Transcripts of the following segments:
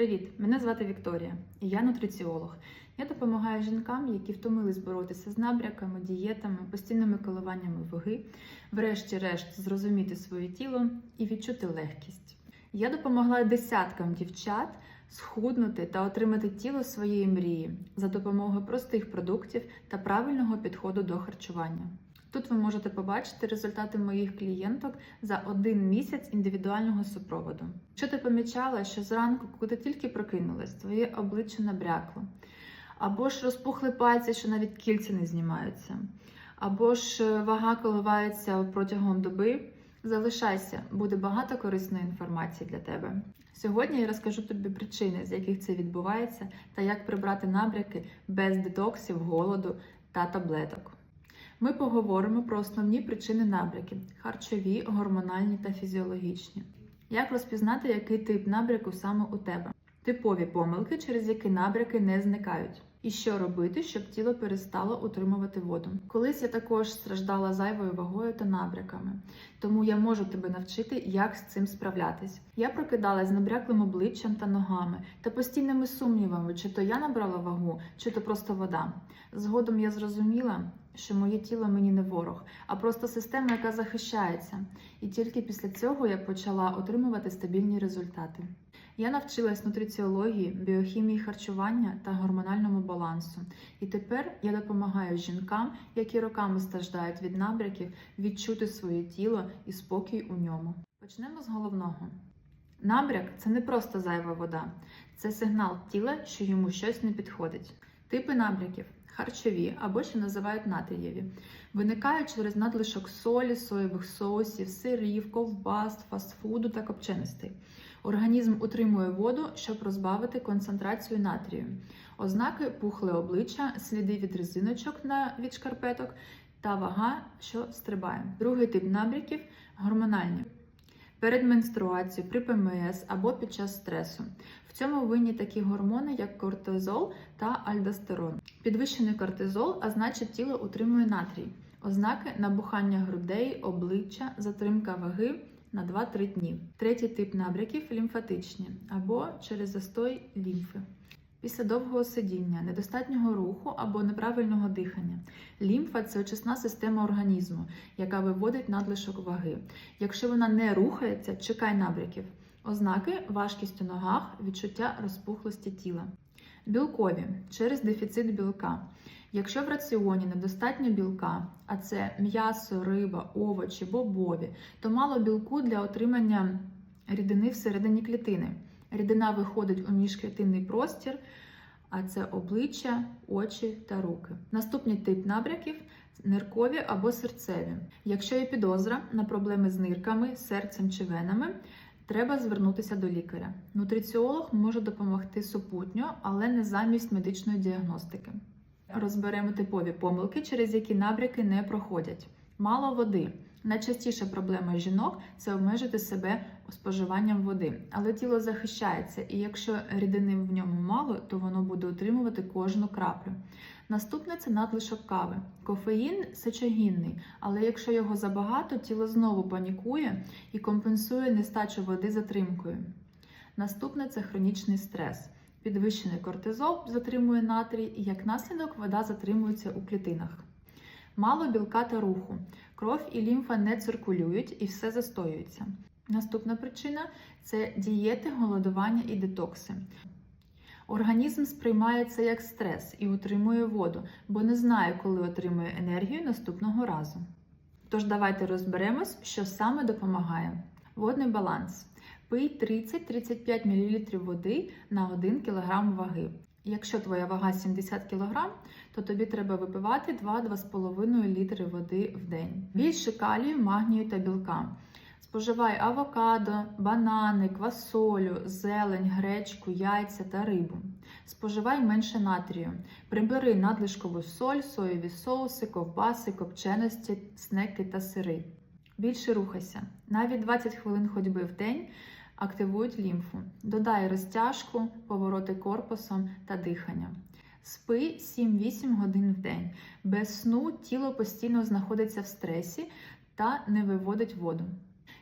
Привіт! Мене звати Вікторія, і я нутриціолог. Я допомагаю жінкам, які втомились боротися з набряками, дієтами, постійними коливаннями ваги, врешті-решт зрозуміти своє тіло і відчути легкість. Я допомогла десяткам дівчат схуднути та отримати тіло своєї мрії за допомогою простих продуктів та правильного підходу до харчування. Тут ви можете побачити результати моїх клієнток за один місяць індивідуального супроводу. Якщо ти помічала, що зранку, ти тільки прокинулась, твоє обличчя набрякло, або ж розпухли пальці, що навіть кільця не знімаються, або ж е, вага коливається протягом доби, залишайся, буде багато корисної інформації для тебе. Сьогодні я розкажу тобі причини, з яких це відбувається, та як прибрати набряки без детоксів, голоду та таблеток. Ми поговоримо про основні причини набряків: харчові, гормональні та фізіологічні. Як розпізнати, який тип набряку саме у тебе? Типові помилки, через які набряки не зникають. І що робити, щоб тіло перестало утримувати воду? Колись я також страждала зайвою вагою та набряками, тому я можу тебе навчити, як з цим справлятись. Я прокидалась з набряклим обличчям та ногами та постійними сумнівами, чи то я набрала вагу, чи то просто вода. Згодом я зрозуміла, що моє тіло мені не ворог, а просто система, яка захищається. І тільки після цього я почала отримувати стабільні результати. Я навчилась нутриціології, біохімії харчування та гормональному балансу. І тепер я допомагаю жінкам, які роками страждають від набряків, відчути своє тіло і спокій у ньому. Почнемо з головного. Набряк це не просто зайва вода, це сигнал тіла, що йому щось не підходить. Типи набряків харчові або ще називають натрієві, виникають через надлишок солі, соєвих соусів, сирів, ковбас, фастфуду та копченостей. Організм утримує воду, щоб розбавити концентрацію натрію. Ознаки пухле обличчя, сліди від резиночок на від шкарпеток та вага, що стрибає. Другий тип набряків гормональні. Перед менструацією, при ПМС або під час стресу. В цьому винні такі гормони, як кортизол та альдостерон. Підвищений кортизол, а значить тіло утримує натрій. Ознаки набухання грудей, обличчя, затримка ваги на 2-3 дні. Третій тип набряків лімфатичні або через застой лімфи. Після довгого сидіння, недостатнього руху або неправильного дихання. Лімфа це очисна система організму, яка виводить надлишок ваги. Якщо вона не рухається, чекай набряків. Ознаки важкість у ногах, відчуття розпухлості тіла. Білкові через дефіцит білка. Якщо в раціоні недостатньо білка, а це м'ясо, риба, овочі, бобові, то мало білку для отримання рідини всередині клітини. Рідина виходить у міжклітинний простір, а це обличчя, очі та руки. Наступний тип набряків ниркові або серцеві. Якщо є підозра на проблеми з нирками, серцем чи венами, треба звернутися до лікаря. Нутриціолог може допомогти супутньо, але не замість медичної діагностики. Розберемо типові помилки, через які набряки не проходять. Мало води. Найчастіша проблема жінок це обмежити себе споживанням води, але тіло захищається, і якщо рідини в ньому мало, то воно буде утримувати кожну краплю. Наступне це надлишок кави. Кофеїн сечогінний, але якщо його забагато, тіло знову панікує і компенсує нестачу води затримкою. Наступне це хронічний стрес. Підвищений кортизол затримує натрій, і як наслідок вода затримується у клітинах. Мало білка та руху. Кров і лімфа не циркулюють і все застоюється. Наступна причина це дієти, голодування і детокси. Організм сприймає це як стрес і утримує воду, бо не знає, коли отримує енергію наступного разу. Тож давайте розберемось, що саме допомагає. Водний баланс. Пий 30-35 мл води на 1 кг ваги. Якщо твоя вага 70 кг, то тобі треба випивати 2-2,5 літри води в день. Більше калію, магнію та білка. Споживай авокадо, банани, квасолю, зелень, гречку, яйця та рибу. Споживай менше натрію. Прибери надлишкову соль, соєві соуси, ковбаси, копченості, снеки та сири. Більше рухайся. Навіть 20 хвилин ходьби в день активують лімфу. Додай розтяжку, повороти корпусом та дихання. Спи 7-8 годин в день. Без сну тіло постійно знаходиться в стресі та не виводить воду.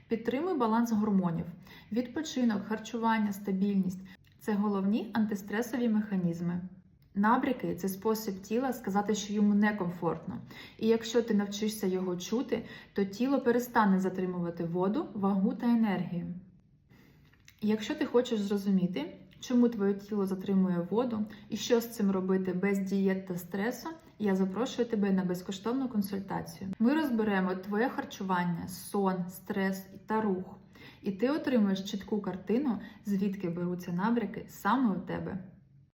Підтримуй баланс гормонів, відпочинок, харчування, стабільність. це головні антистресові механізми. Набряки це спосіб тіла сказати, що йому некомфортно. І якщо ти навчишся його чути, то тіло перестане затримувати воду, вагу та енергію. Якщо ти хочеш зрозуміти, чому твоє тіло затримує воду і що з цим робити без дієт та стресу, я запрошую тебе на безкоштовну консультацію. Ми розберемо твоє харчування, сон, стрес та рух. І ти отримаєш чітку картину, звідки беруться набряки саме у тебе.